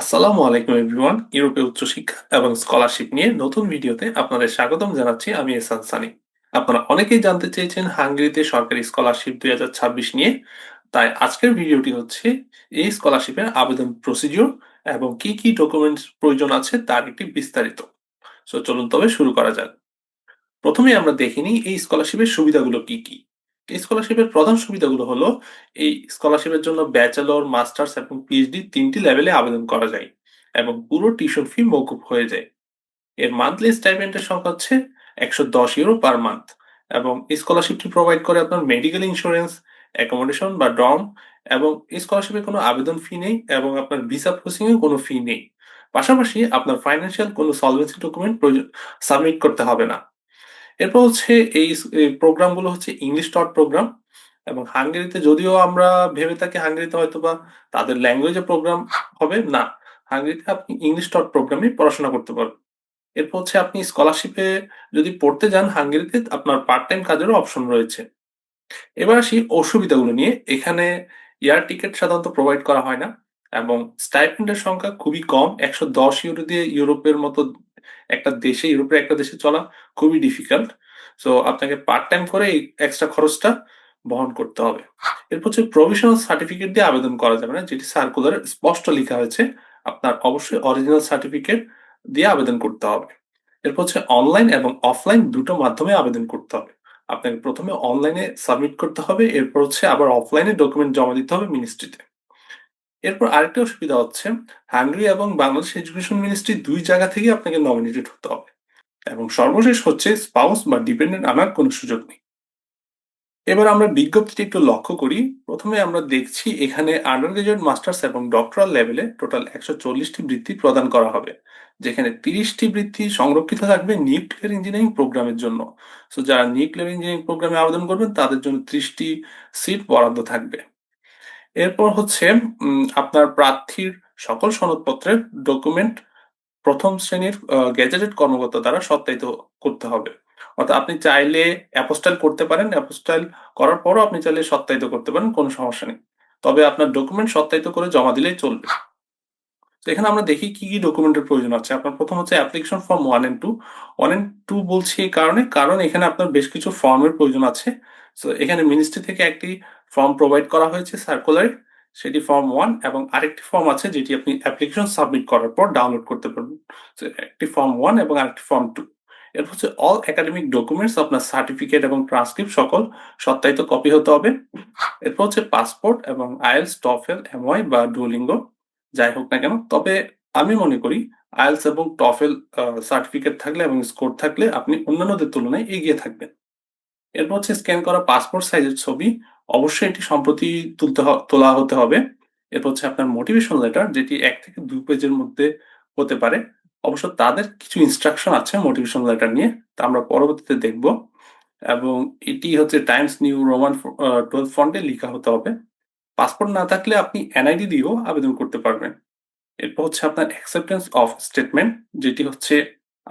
আসসালামু আলাইকুম এভরিওয়ান, ইউরোপে উচ্চশিক্ষা এবং স্কলারশিপ নিয়ে নতুন ভিডিওতে আপনাদের স্বাগতম জানাচ্ছি আমি এসান সানি। আপনারা অনেকেই জানতে চেয়েছেন হাঙ্গেরিতে সরকারি স্কলারশিপ দুই হাজার ছাব্বিশ নিয়ে। তাই আজকের ভিডিওটি হচ্ছে এই স্কলারশিপের আবেদন প্রসিডিওর এবং কি কি ডকুমেন্টস প্রয়োজন আছে তার একটি বিস্তারিত। সো চলুন তবে শুরু করা যাক। প্রথমে আমরা দেখিনি এই স্কলারশিপের সুবিধাগুলো কি কি। স্কলারশিপের প্রধান সুবিধাগুলো হলো, এই স্কলারশিপের জন্য ব্যাচেলর, মাস্টার্স এবং পিএইচডি তিনটি লেভেলে আবেদন করা যায় এবং পুরো টিউশন ফি মৌকুব হয়ে যায়। এর মান্থলি স্টাইপেন্ডের সংখ্যা হচ্ছে একশো দশ ইউরো পার মান্থ এবং স্কলারশিপটি প্রোভাইড করে আপনার মেডিকেল ইন্স্যুরেন্স, অ্যাকোমোডেশন বা ডর্ম এবং এই স্কলারশিপে কোনো আবেদন ফি নেই এবং আপনার ভিসা প্রসেসিং এ কোনো ফি নেই। পাশাপাশি আপনার ফাইন্যান্সিয়াল কোনো সলভেন্সি ডকুমেন্ট সাবমিট করতে হবে না। এরপর হচ্ছে এই প্রোগ্রামগুলো হচ্ছে ইংলিশ টট প্রোগ্রাম এবং হাঙ্গেরিতে যদিও আমরা ভেবে থাকি হাঙ্গেরিতে হয়তো বা তাদের ল্যাঙ্গুয়েজে প্রোগ্রাম হবে, না। হাঙ্গেরিতে আপনি ইংলিশ টট প্রোগ্রামে পড়াশোনা করতে পারবেন। এরপর হচ্ছে আপনি স্কলারশিপে যদি পড়তে যান হাঙ্গেরিতে, আপনার পার্ট টাইম কাজেরও অপশন রয়েছে। এবার আসি অসুবিধাগুলো নিয়ে। এখানে এয়ার টিকিট সাধারণত প্রোভাইড করা হয় না। এবং স্টাইপেন্ডের সংখ্যা খুবই কম। একশো দশ ইউরো দিয়ে ইউরোপের মতো একটা দেশে, ইউরোপের একটা দেশে চলা খুবই ডিফিকাল্ট সো আপনাকে পার্ট টাইম করে এই এক্সট্রা খরচটা বহন করতে হবে। এরপর হচ্ছে প্রভিশনাল সার্টিফিকেট দিয়ে আবেদন করা যাবে না, যেটি সার্কুলার স্পষ্ট লেখা হয়েছে। আপনার অবশ্যই অরিজিনাল সার্টিফিকেট দিয়ে আবেদন করতে হবে। এরপর হচ্ছে অনলাইন এবং অফলাইন দুটো মাধ্যমে আবেদন করতে হবে। আপনাকে প্রথমে অনলাইনে সাবমিট করতে হবে, এরপর হচ্ছে আবার অফলাইনে ডকুমেন্ট জমা দিতে হবে মিনিস্ট্রিতে এরপর আরেকটা অসুবিধা হচ্ছে, হাঙ্গরি এবং বাংলাদেশ এডুকেশন মিনিস্ট্রি দুই জায়গা থেকে আপনাকে নমিনেটেড হতে হবে। এবং সর্বশেষ হচ্ছে স্পাউস বা ডিপেন্ডেন্ট আনার কোনো সুযোগ নেই। এবার আমরা বিজ্ঞপ্তিটি একটু লক্ষ্য করি। প্রথমে আমরা দেখছি এখানে আন্ডার গ্রাজুয়েট মাস্টার্স এবং ডক্টরাল লেভেলে টোটাল একশো চল্লিশটি বৃত্তি প্রদান করা হবে, যেখানে তিরিশটি বৃত্তি সংরক্ষিত থাকবে নিউক্লিয়ার ইঞ্জিনিয়ারিং প্রোগ্রামের জন্য। সো যারা নিউক্লিয়ার ইঞ্জিনিয়ারিং প্রোগ্রামে আবেদন করবেন, তাদের জন্য ত্রিশটি সিট বরাদ্দ থাকবে। এরপর হচ্ছে আপনার প্রার্থীর সকল সনদপত্রের ডকুমেন্ট প্রথম শ্রেণির গ্যাজেটেড কর্মকর্তা দ্বারা সত্যায়িত করতে হবে। অর্থাৎ আপনি চাইলে অ্যাপোস্টাইল করতে পারেন অ্যাপোস্টাইল করার পরও আপনি চাইলে সত্যায়িত করতে পারেন, কোনো সমস্যা নেই। তবে আপনার ডকুমেন্ট সত্যায়িত করে জমা দিলেই চলবে। তো এখানে আমরা দেখি কি কি ডকুমেন্টের প্রয়োজন আছে। আপনার প্রথম হচ্ছে application form one and two one and two বলছি এই কারণে, কারণ এখানে আপনার বেশ কিছু ফর্মের প্রয়োজন আছে। তো এখানে মিনিস্ট্রি থেকে একটি ফর্ম প্রোভাইড করা হয়েছে সার্কুলারে সেটি ফর্ম ওয়ান এবং আরেকটি ফর্ম আছে যেটি আপনি অ্যাপ্লিকেশন সাবমিট করার পর ডাউনলোড করতে পারবেন। একটি ফর্ম ওয়ান এবং আরেকটি ফর্ম টু এরপর হচ্ছে অল একাডেমিক ডকুমেন্টস আপনার সার্টিফিকেট এবং ট্রান্সক্রিপ্ট সকল সত্যায়িত কপি হতে হবে। এরপর হচ্ছে পাসপোর্ট এবং আইএলস টফেল এমওয়াই বা ডুলিঙ্গো যাই হোক না কেন। তবে আমি মনে করি আয়েলস এবং টফেল সার্টিফিকেট থাকলে এবং স্কোর থাকলে আপনি অন্যান্যদের তুলনায় এগিয়ে থাকবেন। এরপর হচ্ছে স্ক্যান করা পাসপোর্ট সাইজের ছবি। অবশ্যই এটি সম্প্রতি তুলতে তোলা হতে হবে। এরপর হচ্ছে আপনার মোটিভেশন লেটার যেটি এক থেকে দুই পেজের মধ্যে হতে পারে। অবশ্য তাদের কিছু ইনস্ট্রাকশন আছে মোটিভেশন লেটার নিয়ে, তা আমরা পরবর্তীতে দেখব। এবং এটি হচ্ছে টাইমস নিউ রোমান টুয়েলভ ফন্টে লেখা হতে হবে। পাসপোর্ট না থাকলে আপনি এনআইডি দিয়েও আবেদন করতে পারবেন। এরপর হচ্ছে আপনার অ্যাকসেপ্টেন্স অফ স্টেটমেন্ট যেটি হচ্ছে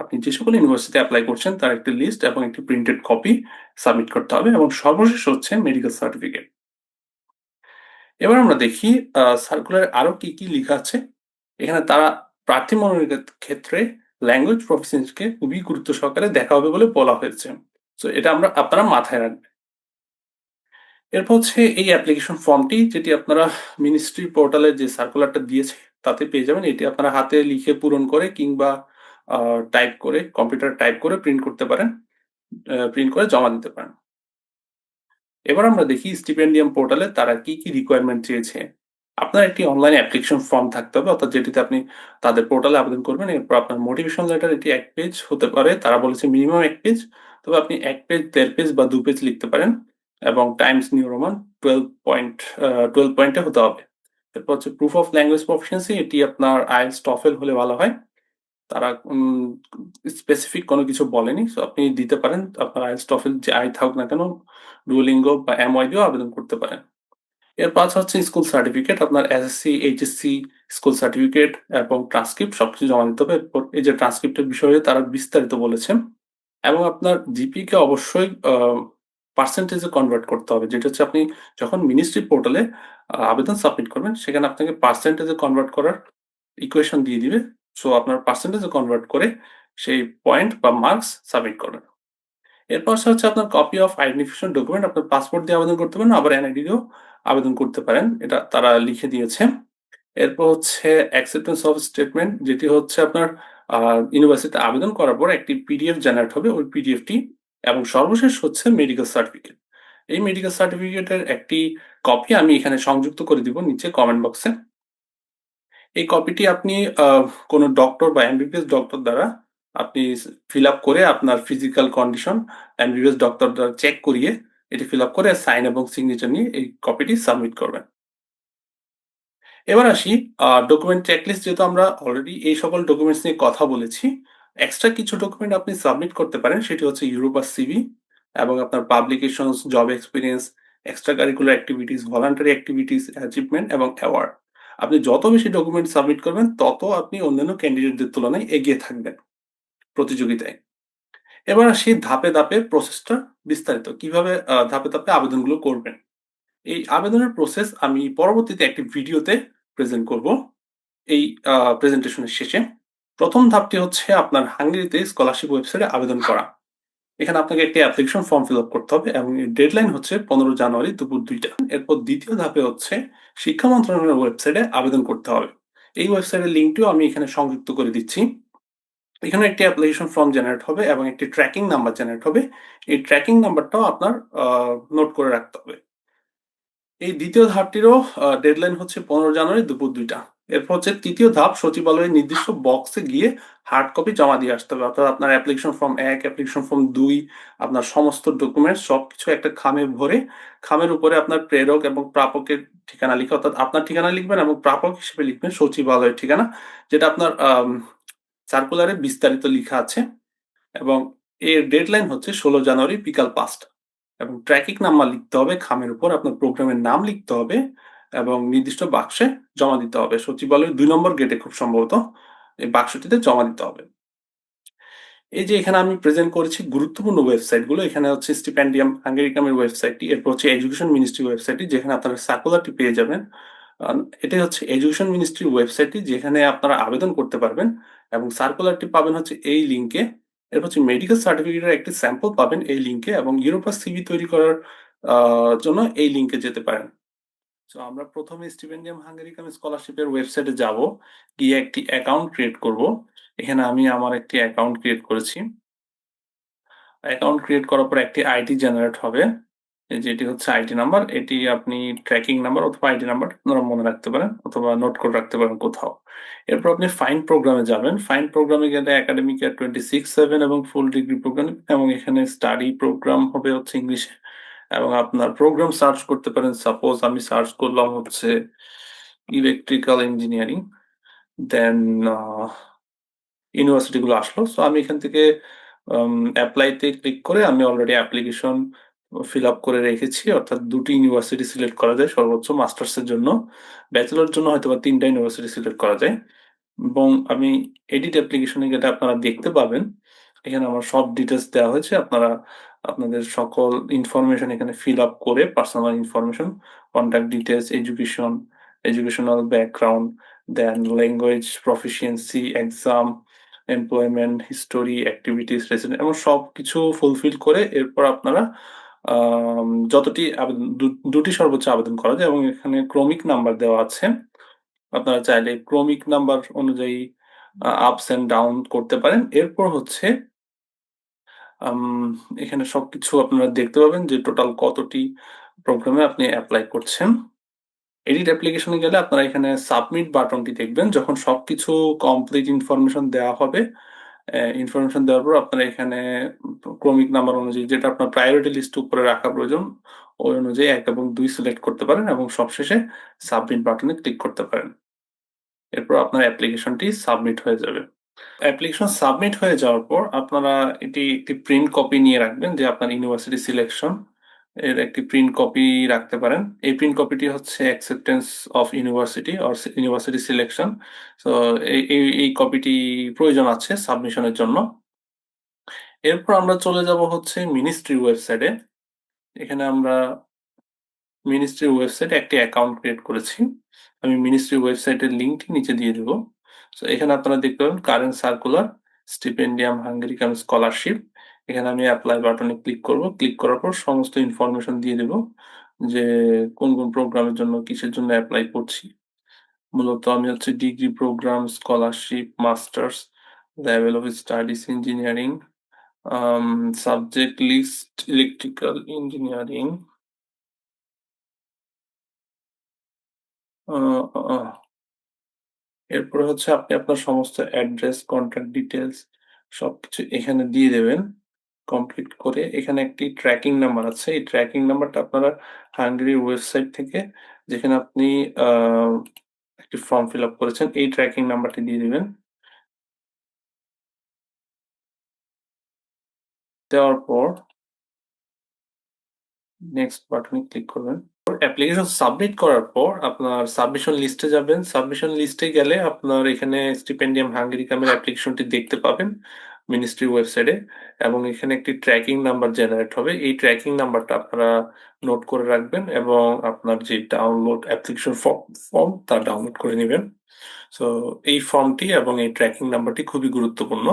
আপনি যে সকল ইউনিভার্সিটি অ্যাপ্লাই করছেন, তার একটি লিস্ট এবং একটি প্রিন্টেড কপি সাবমিট করতে হবে এবং সর্বশেষ হচ্ছে মেডিকেল সার্টিফিকেট এবার আমরা দেখি সার্কুলার আরও কি কি লেখা আছে। এখানে তারা প্রার্থী মনোনীতের ক্ষেত্রে ল্যাঙ্গুয়েজ প্রফেশনকে খুবই গুরুত্ব সহকারে দেখা হবে বলে বলা হয়েছে। তো এটা আমরা আপনারা মাথায় রাখবেন। এরপর হচ্ছে এই অ্যাপ্লিকেশন ফর্মটি যেটি আপনারা মিনিস্ট্রি পোর্টালে যে সার্কুলারটা দিয়েছে, তাতে পেয়ে যাবেন। এটি আপনারা হাতে লিখে পূরণ করে কিংবা টাইপ করে কম্পিউটার টাইপ করে প্রিন্ট করতে পারেন প্রিন্ট করে জমা দিতে পারেন। এবার আমরা দেখি স্টিপেন্ডিয়াম পোর্টালে তারা কি কি রিকোয়ারমেন্ট চেয়েছে আপনার একটি অনলাইন অ্যাপ্লিকেশন ফর্ম থাকতে হবে, অর্থাৎ যেটিতে আপনি তাদের পোর্টালে আবেদন করবেন। এরপর আপনার মোটিভেশন লেটার এটি এক পেজ হতে পারে, তারা বলেছে মিনিমাম এক পেজ তবে আপনি এক পেজ দেড় পেজ বা দু পেজ লিখতে পারেন এবং Times New Roman twelve point twelve পয়েন্টে হতে হবে। এরপর হচ্ছে প্রুফ অফ ল্যাঙ্গুয়েজ প্রফিসিয়েন্সি এটি আপনার আইএলস টফেল হলে ভালো হয়। তারা স্পেসিফিক কোনো কিছু বলেনি। আপনি দিতে পারেন। আপনার আইএলস টফেল যে আই থাকুক না কেন ডুলিঙ্গো বা এমওয়াই দিয়েও আবেদন করতে পারেন। এর পাঁচ হচ্ছে স্কুল সার্টিফিকেট আপনার এসএসসি এইচএসসি স্কুল সার্টিফিকেট এবং ট্রান্সক্রিপ্ট সবকিছু জমা দিতে হবে। এরপর এই যে ট্রান্সক্রিপ্টের বিষয়ে তারা বিস্তারিত বলেছেন। এবং আপনার জিপি কে অবশ্যই পার্সেন্টেজে কনভার্ট করতে হবে। যেটা হচ্ছে আপনি যখন মিনিস্ট্রি পোর্টালে আবেদন সাবমিট করবেন, সেখানে আপনাকে পার্সেন্টেজে কনভার্ট করার ইকুয়েশন দিয়ে দিবে। সো আপনার পার্সেন্টেজে কনভার্ট করে সেই পয়েন্ট বা মার্কস সাবমিট করবেন। এরপর হচ্ছে আপনার কপি অফ আইডেন্টিফিকেশন ডকুমেন্ট আপনার পাসপোর্ট দিয়ে আবেদন করতে পারেন, আবার এনআইডি দিয়েও আবেদন করতে পারেন, এটা তারা লিখে দিয়েছে। এরপর হচ্ছে অ্যাকসেপ্টেন্স অফ স্টেটমেন্ট যেটি হচ্ছে আপনার ইউনিভার্সিটিতে আবেদন করার পর একটি পিডিএফ জেনারেট হবে, ওই পিডিএফটি এবং সর্বশেষ হচ্ছে মেডিকেল সার্টিফিকেট এই মেডিকেল সার্টিফিকেটের একটি কপি আমি এখানে সংযুক্ত করে দিব নিচে কমেন্ট বক্সে এই কপিটি আপনি কোনো ডক্টর বা এমবিবিএস ডক্টর দ্বারা আপনি ফিল আপ করে আপনার ফিজিক্যাল কন্ডিশন এমবিবিএস ডক্টর দ্বারা চেক করিয়ে এটি ফিল আপ করে সাইন এবং সিগনেচার নিয়ে এই কপিটি সাবমিট করবেন। এবার আসি ডকুমেন্ট চেকলিস্ট যেহেতু আমরা অলরেডি এই সকল ডকুমেন্টস নিয়ে কথা বলেছি এক্সট্রা কিছু ডকুমেন্ট আপনি সাবমিট করতে পারেন, সেটি হচ্ছে ইউরোপার সিভি এবং আপনার publication job experience extra curricular activities voluntary activities achievement এবং অ্যাওয়ার্ড আপনি যত বেশি ডকুমেন্ট সাবমিট করবেন, তত আপনি অন্যান্য ক্যান্ডিডেটদের তুলনায় এগিয়ে থাকবেন প্রতিযোগিতায়। এবার সেই ধাপে ধাপে প্রসেসটা বিস্তারিত, কীভাবে ধাপে ধাপে আবেদনগুলো করবেন। এই আবেদনের প্রসেস আমি পরবর্তীতে একটি ভিডিওতে প্রেজেন্ট করব এই প্রেজেন্টেশনের শেষে। প্রথম ধাপটি হচ্ছে আপনার হাঙ্গেরিতে স্কলারশিপ ওয়েবসাইটে আবেদন করা। এখানে আপনাকে একটি অ্যাপ্লিকেশন ফর্ম ফিল আপ করতে হবে এবং ডেডলাইন হচ্ছে পনেরো জানুয়ারি দুপুর দুইটা। এরপর দ্বিতীয় ধাপে হচ্ছে শিক্ষা মন্ত্রণালয়ের ওয়েবসাইটে আবেদন করতে হবে। এই ওয়েবসাইটের লিঙ্কটিও আমি এখানে সংযুক্ত করে দিচ্ছি। এখানে একটি অ্যাপ্লিকেশন ফর্ম জেনারেট হবে এবং একটি ট্র্যাকিং নাম্বার জেনারেট হবে। এই ট্র্যাকিং নাম্বারটাও আপনার নোট করে রাখতে হবে। এই দ্বিতীয় ধাপটিরও ডেডলাইন হচ্ছে পনেরো জানুয়ারি দুপুর দুইটা। এরপর হচ্ছে তৃতীয় ধাপ, সচিবালয়ের নির্দিষ্ট বক্সে গিয়ে হার্ড কপি জমা দিয়ে আসতে হবে। অর্থাৎ আপনার অ্যাপ্লিকেশন ফর্ম এক অ্যাপ্লিকেশন ফর্ম দুই, আপনার সমস্ত ডকুমেন্ট সবকিছু একটা খামে ভরে, খামের উপরে আপনার প্রেরক এবং প্রাপকের ঠিকানা লিখে, অর্থাৎ আপনার ঠিকানা লিখবেন এবং প্রাপক হিসেবে লিখবেন সচিবালয়ের ঠিকানা, যেটা আপনার সার্কুলারে বিস্তারিত লিখা আছে এবং এর ডেডলাইন হচ্ছে ষোলো জানুয়ারি বিকাল পাঁচটা। এবং ট্র্যাকিং নাম্বার লিখতে হবে, খামের উপর আপনার প্রোগ্রামের নাম লিখতে হবে এবং নির্দিষ্ট বাক্সে জমা দিতে হবে। সচিবালয়ের দুই নম্বর গেটে খুব সম্ভবত এই বাক্সটিতে জমা দিতে হবে। এই যে এখানে আমি প্রেজেন্ট করেছি গুরুত্বপূর্ণ ওয়েবসাইটগুলো এখানে হচ্ছে স্টিপেন্ডিয়াম হাঙ্গেরিকামের ওয়েবসাইটটি এরপর হচ্ছে এডুকেশন মিনিস্ট্রি ওয়েবসাইটটি যেখানে আপনারা সার্কুলারটি পেয়ে যাবেন। এটাই হচ্ছে এডুকেশন মিনিস্ট্রির ওয়েবসাইটটি যেখানে আপনারা আবেদন করতে পারবেন এবং সার্কুলারটি পাবেন হচ্ছে এই লিঙ্কে এরপর হচ্ছে মেডিকেল সার্টিফিকেটের একটি স্যাম্পল পাবেন এই লিঙ্কে এবং ইউরোপার সিভি তৈরি করার জন্য এই লিঙ্কে যেতে পারেন। তো আমরা প্রথমে স্টিপেন্ডিয়াম হাঙ্গেরিকাম স্কলারশিপের ওয়েবসাইটে যাব, গিয়ে একটি অ্যাকাউন্ট ক্রিয়েট করব। এখানে আমি আমার একটি অ্যাকাউন্ট ক্রিয়েট করেছি। অ্যাকাউন্ট ক্রিয়েট করার পর একটি আইডি জেনারেট হবে যেটি হচ্ছে আইডি নাম্বার এটি আপনি ট্র্যাকিং নাম্বার অথবা আইডি নাম্বার আপনারা মনে রাখতে পারেন, অথবা নোট করে রাখতে পারেন কোথাও। এরপর আপনি ফাইন প্রোগ্রামে যাবেন। ফাইন প্রোগ্রামে গেলে academic year twenty six seven এবং ফুল ডিগ্রি প্রোগ্রাম এবং এখানে স্টাডি প্রোগ্রাম হবে হচ্ছে ইংলিশে এবং আপনার প্রোগ্রাম সার্চ করতে পারেন। সাপোজ আমি সার্চ করলাম হচ্ছে ইলেকট্রিক্যাল ইঞ্জিনিয়ারিং দেন ইউনিভার্সিটিগুলো আসলো। সো আমি এখান থেকে অ্যাপ্লাইতে ক্লিক করে আমি অলরেডি অ্যাপ্লিকেশন ফিল আপ করে রেখেছি। অর্থাৎ দুটি ইউনিভার্সিটি সিলেক্ট করা যায় সর্বোচ্চ মাস্টার্সের জন্য। ব্যাচেলর জন্য হয়তো বা তিনটা ইউনিভার্সিটি সিলেক্ট করা যায়। এবং আমি এডিট অ্যাপ্লিকেশনে গেলে আপনারা দেখতে পাবেন। এখানে আমার সব ডিটেলস দেওয়া হয়েছে। আপনারা আপনাদের সকল ইনফরমেশন এখানে ফিল আপ করে personal information contact details education educational background then language proficiency exam employment history activities resident এবং সব কিছু ফুলফিল করে এরপর আপনারা যতটি আবেদন দুটি সর্বোচ্চ আবেদন করা যায় এবং এখানে ক্রমিক নাম্বার দেওয়া আছে। আপনারা চাইলে ক্রমিক নাম্বার অনুযায়ী আপস এন্ড ডাউন করতে পারেন। এরপর হচ্ছে এখানে সবকিছু আপনারা দেখতে পাবেন যে টোটাল কতটি প্রোগ্রামে আপনি অ্যাপ্লাই করছেন। এডিট অ্যাপ্লিকেশনে গেলে আপনারা এখানে সাবমিট বাটনটি দেখবেন, যখন সবকিছু কমপ্লিট ইনফরমেশন দেওয়া হবে ইনফরমেশন দেওয়ার পর আপনারা এখানে ক্রমিক নাম্বার অনুযায়ী যেটা আপনার প্রায়োরিটি লিস্ট উপরে রাখা প্রয়োজন, ওই অনুযায়ী এক এবং দুই সিলেক্ট করতে পারেন এবং সবশেষে সাবমিট বাটনে ক্লিক করতে পারেন। এরপর আপনার অ্যাপ্লিকেশনটি সাবমিট হয়ে যাবে। অ্যাপ্লিকেশন সাবমিট হয়ে যাওয়ার পর আপনারা এটি একটি প্রিন্ট কপি নিয়ে রাখবেন, যে আপনার ইউনিভার্সিটি সিলেকশন এর একটি প্রিন্ট কপি রাখতে পারেন। এই প্রিন্ট কপিটি হচ্ছে acceptance of university or university selection so এই এই কপিটি প্রয়োজন আছে সাবমিশনের জন্য। এরপর আমরা চলে যাব হচ্ছে মিনিস্ট্রি ওয়েবসাইটে এখানে আমরা মিনিস্ট্রি ওয়েবসাইটে একটি অ্যাকাউন্ট ক্রিয়েট করেছি। আমি মিনিস্ট্রি ওয়েবসাইটের লিঙ্কটি নিচে দিয়ে দেবো। সো এখানে আপনারা দেখতে পাবেন current circular Stipendium Hungaricum scholarship এখানে আমি অ্যাপ্লাই বাটনে ক্লিক করব। ক্লিক করার পর সমস্ত ইনফরমেশন দিয়ে দেব যে কোন কোন প্রোগ্রামের জন্য কিসের জন্য অ্যাপ্লাই করছি। মূলত আমি হচ্ছে degree program scholarship masters level of studies engineering subject list electrical engineering এরপরে হচ্ছে আপনি আপনার সমস্ত অ্যাড্রেস কন্ট্যাক্ট ডিটেলস সবকিছু এখানে দিয়ে দেবেন। কমপ্লিট করে এখানে একটি ট্র্যাকিং নাম্বার আছে। এই ট্র্যাকিং নাম্বারটা আপনারা হাঙ্গেরির ওয়েবসাইট থেকে যেখানে আপনি একটি ফর্ম ফিল আপ করেছেন, এই ট্র্যাকিং নাম্বারটি দিয়ে দেবেন। দেওয়ার পর নেক্সট বাটনে ক্লিক করবেন। অ্যাপ্লিকেশন সাবমিট করার পর আপনার সাবমিশন লিস্টে যাবেন। সাবমিশন লিস্টে গেলে আপনার এখানে স্টিপেন্ডিয়াম হাঙ্গেরি কামের অ্যাপ্লিকেশনটি দেখতে পাবেন মিনিস্ট্রি ওয়েবসাইটে এবং এখানে একটি ট্র্যাকিং নাম্বার জেনারেট হবে। এই ট্র্যাকিং নাম্বারটা আপনারা নোট করে রাখবেন এবং আপনার যে ডাউনলোড অ্যাপ্লিকেশন ফর্ম তা ডাউনলোড করে নেবেন। সো এই ফর্মটি এবং এই ট্র্যাকিং নাম্বারটি খুবই গুরুত্বপূর্ণ।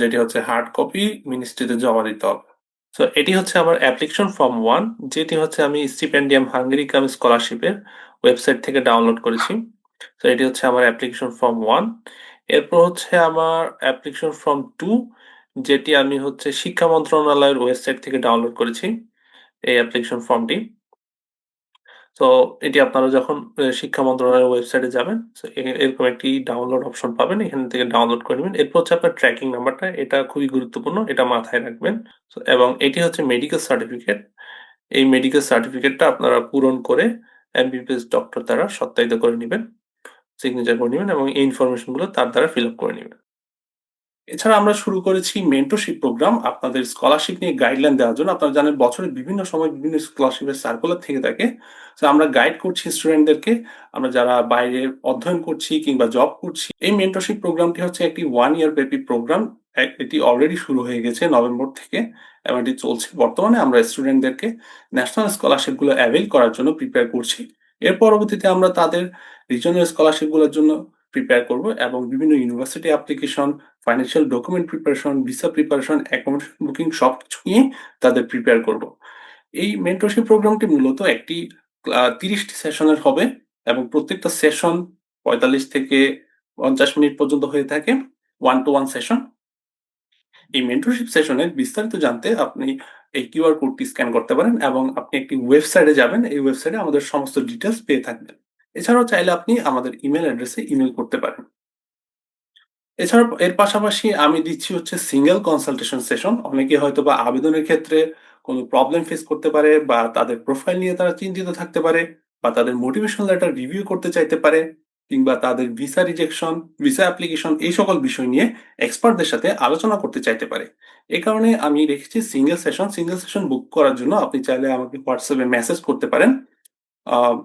যেটি হচ্ছে হার্ড কপি মিনিস্ট্রিতে জমা দিতে হবে। সো এটি হচ্ছে আমার অ্যাপ্লিকেশন ফর্ম ওয়ান যেটি হচ্ছে আমি স্টিপেন্ডিয়াম হাঙ্গেরি কাম স্কলারশিপের ওয়েবসাইট থেকে ডাউনলোড করেছি। তো এটি হচ্ছে আমার অ্যাপ্লিকেশন ফর্ম ওয়ান এরপর হচ্ছে আমার অ্যাপ্লিকেশন ফর্ম টু যেটি আমি হচ্ছে শিক্ষা মন্ত্রণালয়ের ওয়েবসাইট থেকে ডাউনলোড করেছি, এই অ্যাপ্লিকেশন ফর্মটি তো এটি আপনারা যখন শিক্ষা মন্ত্রণালয়ের ওয়েবসাইটে যাবেন এরকম একটি ডাউনলোড অপশন পাবেন, এখান থেকে ডাউনলোড করে নেবেন। এরপর হচ্ছে আপনার ট্র্যাকিং নাম্বারটা এটা খুবই গুরুত্বপূর্ণ, এটা মাথায় রাখবেন। এবং এটি হচ্ছে মেডিকেল সার্টিফিকেট এই মেডিকেল সার্টিফিকেটটা আপনারা পূরণ করে এমবিবিএস ডক্টর দ্বারা সত্যায়িত করে নেবেন সিগনেচার করে নেবেন, এবং এই ইনফরমেশনগুলো তার দ্বারা ফিল আপ করে নেবেন। এছাড়া আমরা শুরু করেছি মেন্টরশিপ প্রোগ্রাম আপনাদের স্কলারশিপ নিয়ে গাইডলাইন দেওয়ার জন্য। আপনারা জানেন বছরের বিভিন্ন সময় বিভিন্ন স্কলারশিপের সার্কুলার থেকে থাকে। তো আমরা গাইড করছি স্টুডেন্টদেরকে আমরা যারা বাইরে অধ্যয়ন করছি কিংবা জব করছি, এই মেন্টরশিপ প্রোগ্রামটি হচ্ছে একটি ওয়ান ইয়ার ব্যাপী প্রোগ্রাম এটি অলরেডি শুরু হয়ে গেছে নভেম্বর থেকে এবং এটি চলছে বর্তমানে। আমরা স্টুডেন্টদেরকে ন্যাশনাল স্কলারশিপগুলো অ্যাভেল করার জন্য প্রিপেয়ার করছি। এর পরবর্তীতে আমরা তাদের রিজনাল স্কলারশিপগুলোর জন্য প্রিপেয়ার করব এবং বিভিন্ন university application financial document preparation visa preparation accommodation booking সব কিছু নিয়ে তাদের প্রিপেয়ার করব। এই মেন্টরশিপ প্রোগ্রামটি মূলত একটি তিরিশটি সেশনের হবে এবং প্রত্যেকটা সেশন পঁয়তাল্লিশ থেকে পঞ্চাশ মিনিট পর্যন্ত হয়ে থাকে ওয়ান টু ওয়ান সেশন এই মেন্টরশিপ সেশনের বিস্তারিত জানতে আপনি এই কিউআর কোডটি স্ক্যান করতে পারেন এবং আপনি একটি ওয়েবসাইটে যাবেন, এই ওয়েবসাইটে আমাদের সমস্ত ডিটেলস পেয়ে থাকবেন। এছাড়াও চাইলে আপনি আমাদের ইমেল অ্যাড্রেসে ইমেল করতে পারেন। এছাড়া এর পাশাপাশি আমি দিচ্ছি হচ্ছে সিঙ্গেল কনসালটেশন সেশন অনেকে হয়তো বা আবেদনের ক্ষেত্রে কোনো প্রবলেম ফেস করতে পারে বা তাদের প্রোফাইল নিয়ে তারা চিন্তিত থাকতে পারে বা তাদের মোটিভেশন লেটার রিভিউ করতে চাইতে পারে কিংবা তাদের ভিসা রিজেকশন ভিসা অ্যাপ্লিকেশন এই সকল বিষয় নিয়ে এক্সপার্টদের সাথে আলোচনা করতে চাইতে পারে। এ কারণে আমি রেখেছি single session single session book করার জন্য আপনি চাইলে আমাকে হোয়াটসঅ্যাপে মেসেজ করতে পারেন।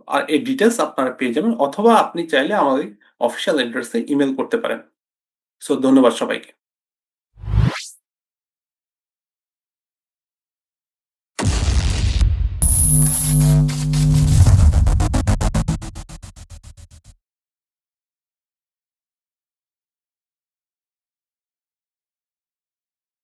আর এই ডিটেলস আপনারা পেয়ে যাবেন অথবা আপনি চাইলে আমাদের অফিসিয়াল অ্যাড্রেসে ইমেল করতে পারেন। সো ধন্যবাদ সবাইকে।